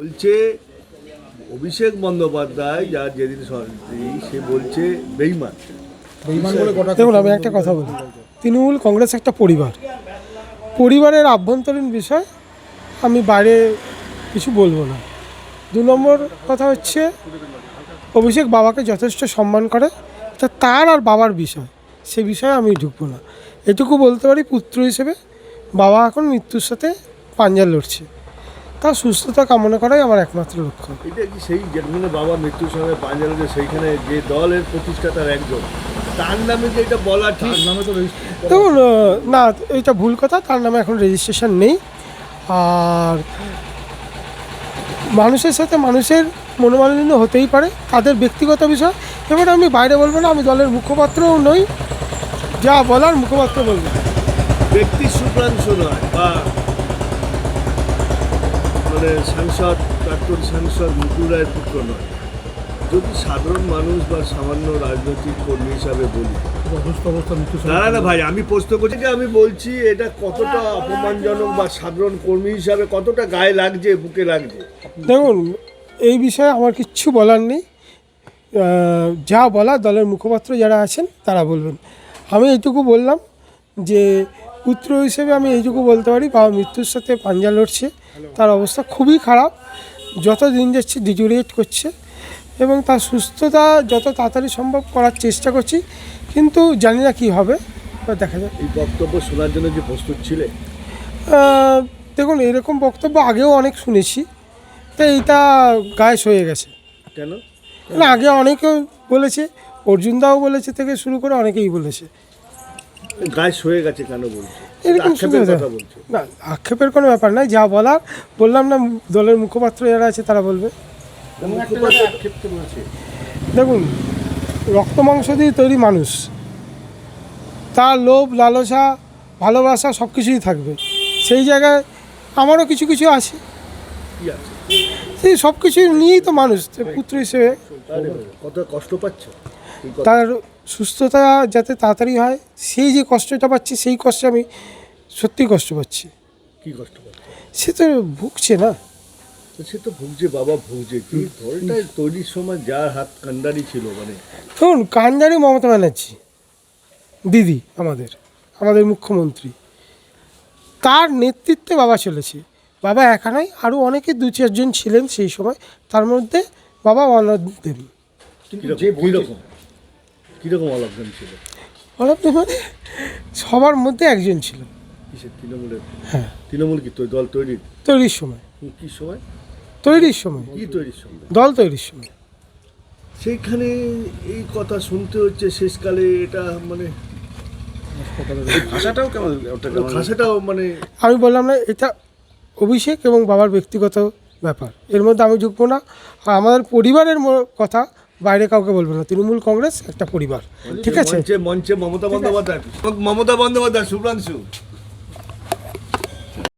বলছে অভিষেক বন্দ্যোপাধ্যায় যার যেদিন সে বলছে বেইমান। দেখুন আমি একটা কথা বলি। তৃণমূল কংগ্রেস একটা পরিবার। পরিবারের আভ্যন্তরীণ বিষয় আমি বাইরে কিছু বলব না। দু নম্বর কথা হচ্ছে অভিষেক বাবাকে যথেষ্ট সম্মান করে তা তার আর বাবার বিষয় সে বিষয়ে আমি ঢুকবো না। এটুকু বলতে পারি পুত্র হিসেবে বাবা এখন মৃত্যুর সাথে পাঞ্জা লড়ছে। তার সুস্থতা কামনা করাই আমার একমাত্র লক্ষ্য। এটা কি সেই যেখানে বাবা মৃত্যুর সঙ্গে পাঞ্জাবে সেইখানে যে দলের প্রতিষ্ঠাতার একজন? তার নামে যে এটা বলা ঠিক? নামে তো দেখুন না এটা ভুল কথা তার নামে এখন রেজিস্ট্রেশন নেই। আর মানুষের সাথে মানুষের মনোমালিন্য হতেই পারে তাদের ব্যক্তিগত বিষয়। এবার আমি বাইরে বলব না আমি দলের মুখপাত্রও নই। যা বলার মুখপাত্র বলব। ব্যক্তি সুপ্রাংশ নয় বা মানে সাংসদ প্রাক্তন সাংসদ মুকুল রায়ের পুত্র নয়। যদি সাধারণ মানুষ বা সামান্য রাজনৈতিক কর্মী হিসাবে বলি। না না, ভাই আমি প্রশ্ন করছি যে আমি বলছি এটা কতটা অপমানজনক বা সাধারণ কর্মী হিসাবে কতটা গায়ে লাগছে বুকে লাগছে? দেখুন এই বিষয়ে আমার কিচ্ছু বলার নেই। যা বলা দলের মুখপাত্র যারা আছেন তারা বলবেন। আমি এইটুকু বললাম যে পুত্র হিসেবে আমি এইটুকু বলতে পারি বাবা মৃত্যুর সাথে পাঞ্জা লড়ছে তার অবস্থা খুবই খারাপ যত দিন যাচ্ছে ডিজুরিয়েট করছে এবং তার সুস্থতা যত তাড়াতাড়ি সম্ভব করার চেষ্টা করছি কিন্তু জানি না কী হবে দেখা যাক। এই বক্তব্য শোনার জন্য যে প্রস্তুত ছিলে? দেখুন এরকম বক্তব্য আগেও অনেক শুনেছি তো এইটা গায়ে হয়ে গেছে। কেন? না আগে অনেকেও বলেছে অর্জুনদাও বলেছে থেকে শুরু করে অনেকেই বলেছে। গায়ে হয়ে গেছে কেন বলছে? এরকম না আক্ষেপের কোনো ব্যাপার নাই যা বলার বললাম না দলের মুখপাত্র যারা আছে তারা বলবে। দেখুন রক্ত মাংস দিয়ে তৈরি মানুষ তার লোভ লালসা ভালোবাসা সব কিছুই থাকবে। সেই জায়গায় আমারও কিছু কিছু আছে। সেই সব কিছু নিয়েই তো মানুষ পুত্র হিসেবে। কত কষ্ট পাচ্ছ? তার সুস্থতা যাতে তাড়াতাড়ি হয় সেই যে কষ্টটা পাচ্ছি সেই কষ্টে আমি সত্যি কষ্ট পাচ্ছি। কি কষ্ট পাচ্ছ? সে তো ভুগছে না। সে তো ভুগছে বাবা ভুগছে। কি দলটা তৈরির সময় যার হাত কান্ডারি ছিল মানে। দেখুন কান্ডারি মমতা ব্যানার্জি দিদি আমাদের আমাদের মুখ্যমন্ত্রী। তার নেতৃত্বে বাবা চলেছে। বাবা একা নয় আরও অনেকে দু চারজন ছিলেন সেই সময়। তার মধ্যে বাবা অনদ দেব কীরকম? কীরকম অলক্ষণ ছিল? দেব মানে সবার মধ্যে একজন ছিল। কিসের? তৃণমূলের? হ্যাঁ। তৃণমূল কি দল তৈরির? তৈরির সময়। কি সময়? তৈরির সময়। কি তৈরির সময়? দল তৈরির সময়। সেইখানে এই কথা শুনতে হচ্ছে শেষকালে এটা মানে ভাষাটাও কেমন ভাষাটাও মানে আমি বললাম না এটা অভিষেক এবং বাবার ব্যক্তিগত ব্যাপার। এর মধ্যে আমি ঢুকবো না। আর আমাদের পরিবারের কথা বাইরে কাউকে বলব না। তৃণমূল কংগ্রেস একটা পরিবার। ঠিক আছে? মঞ্চে মঞ্চে মমতা বন্দ্যোপাধ্যায়। মমতা বন্দ্যোপাধ্যায় শুভ্রাংশু